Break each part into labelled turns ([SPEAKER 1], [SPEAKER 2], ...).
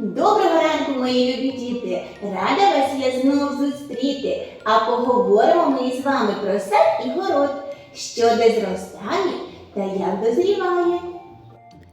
[SPEAKER 1] Доброго ранку, мої любі діти! Рада вас я знов зустріти. А поговоримо ми із вами про сад і город, що де зростає та як дозріває.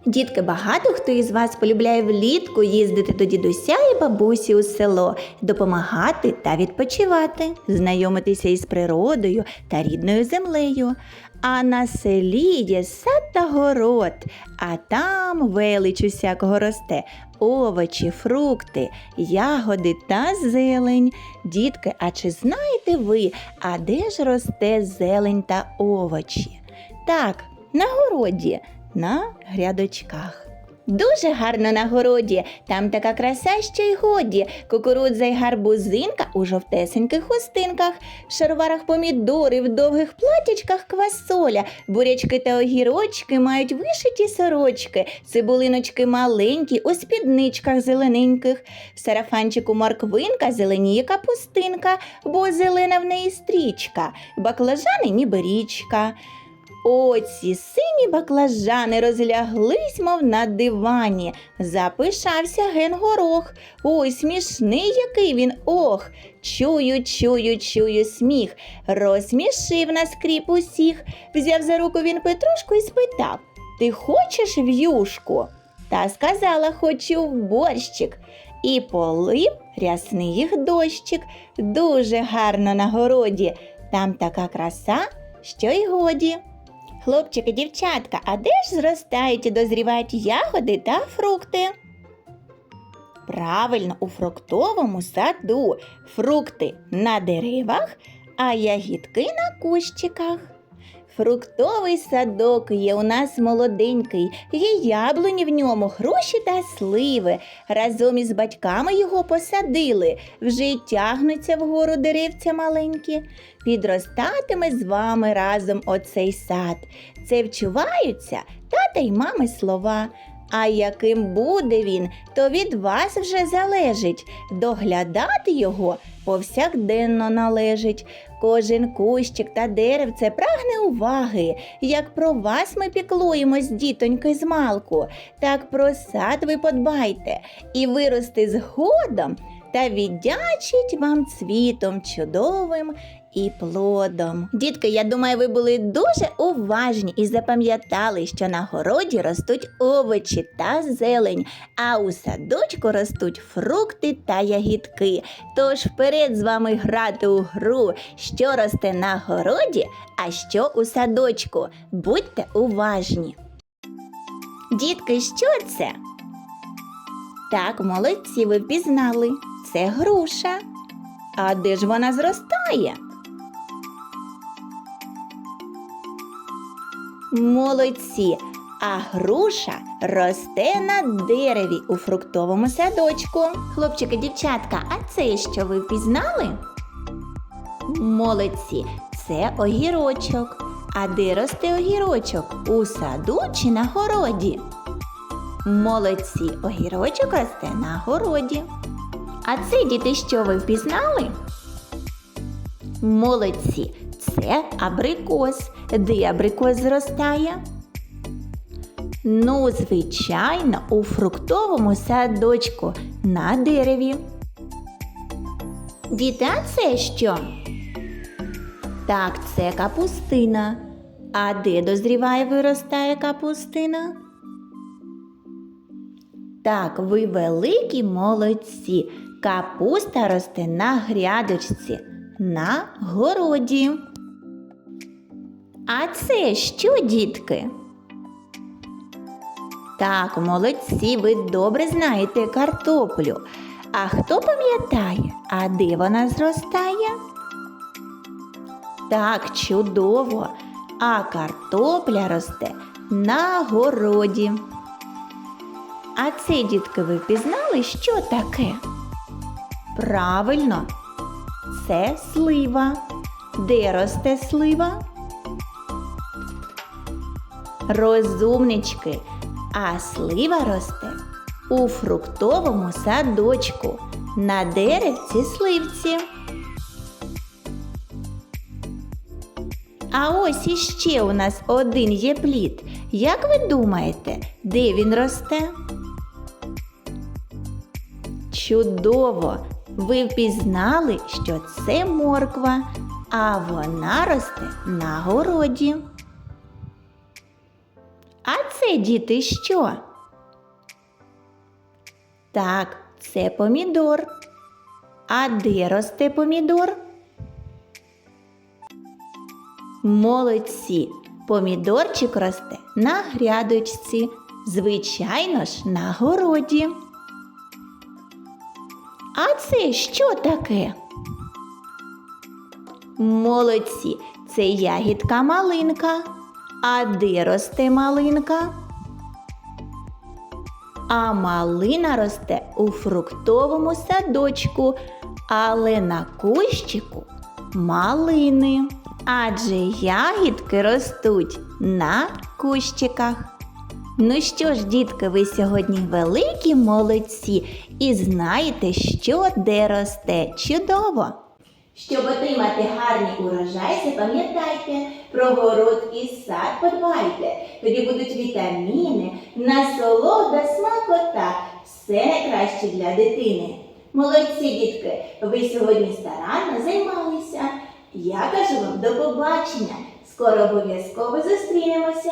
[SPEAKER 1] Дітки, багато хто із вас полюбляє влітку їздити до дідуся і бабусі у село, допомагати та відпочивати, знайомитися із природою та рідною землею. А на селі є сад та город, а там велич усякого росте. Овочі, фрукти, ягоди та зелень. Дітки, а чи знаєте ви, а де ж росте зелень та овочі? Так, на городі, на грядочках. Дуже гарно на городі, там така краса, що й годі. Кукурудза й гарбузинка у жовтесеньких хустинках, в шароварах помідори, в довгих платячках квасоля, бурячки та огірочки мають вишиті сорочки, цибулиночки маленькі у спідничках зелененьких, в сарафанчику морквинка, зеленіє капустинка, бо зелена в неї стрічка, баклажани ніби річка. Оці сині баклажани розляглись, мов на дивані. Запишався ген горох. Ой, смішний який він ох. Чую, чую, чую сміх. Розсмішив на скріп усіх. Взяв за руку він Петрушку і спитав Ти хочеш в'юшку? Та сказала, хочу в борщик. І полив рясний їх дощик. Дуже гарно на городі. Там така краса, що й годі. Хлопчики, дівчатка, а де ж зростають і дозрівають ягоди та фрукти? Правильно, у фруктовому саду. Фрукти на деревах, а ягідки на кущиках. Фруктовий садок є у нас молоденький, є яблуні в ньому, груші та сливи. Разом із батьками його посадили, вже й тягнуться вгору деревця маленькі. Підростатиме з вами разом оцей сад. Це вчуваються тата й мами слова. А яким буде він, то від вас вже залежить. Доглядати його повсякденно належить. Кожен кущик та деревце прагне уваги. Як про вас ми піклуємось, дітоньки з малку, так про сад ви подбайте і вирости згодом та віддячить вам цвітом чудовим і плодом. Дітки, я думаю, ви були дуже уважні і запам'ятали, що на городі ростуть овочі та зелень, а у садочку ростуть фрукти та ягідки. Тож вперед з вами грати у гру, що росте на городі, а що у садочку. Будьте уважні. Дітки, що це? Так, молодці, ви впізнали. Це груша. А де ж вона зростає? Молодці. А груша росте на дереві у фруктовому садочку. Хлопчики, дівчатка, а це що ви впізнали? Молодці, це огірочок. А де росте огірочок? У саду чи на городі? Молодці, огірочок росте на городі. А це діти, що ви впізнали? Молодці, це абрикос. Де абрикос зростає? Ну, звичайно, у фруктовому садочку на дереві. Діти, а це що? Так, це капустина. А де дозріває виростає капустина? Так, ви великі молодці. Капуста росте на грядочці, на городі. А це що, дітки? Так, молодці, ви добре знаєте картоплю. А хто пам'ятає, а де вона зростає? Так, чудово. А картопля росте на городі. А це, дітки, ви впізнали, що таке? Правильно, це слива. Де росте слива? Розумнички, а слива росте у фруктовому садочку на деревці сливці. А ось іще у нас один є плід. Як ви думаєте, де він росте? Чудово! Ви впізнали, що це морква, а вона росте на городі. А це діти що? Так, це помідор. А де росте помідор? Молодці! Помідорчик росте на грядочці, звичайно ж, на городі. А це що таке? Молодці, це ягідка малинка. А де росте малинка? А малина росте у фруктовому садочку, але на кущику малини. Адже ягідки ростуть на кущиках. Ну що ж, дітки, ви сьогодні великі молодці і знаєте, що де росте. Чудово! Щоб отримати гарний урожай, запам'ятайте, про город і сад подбайте. Тоді будуть вітаміни, насолода, смакота. Все найкраще для дитини. Молодці, дітки, ви сьогодні старанно займалися. Я кажу вам до побачення. Скоро обов'язково зустрінемося.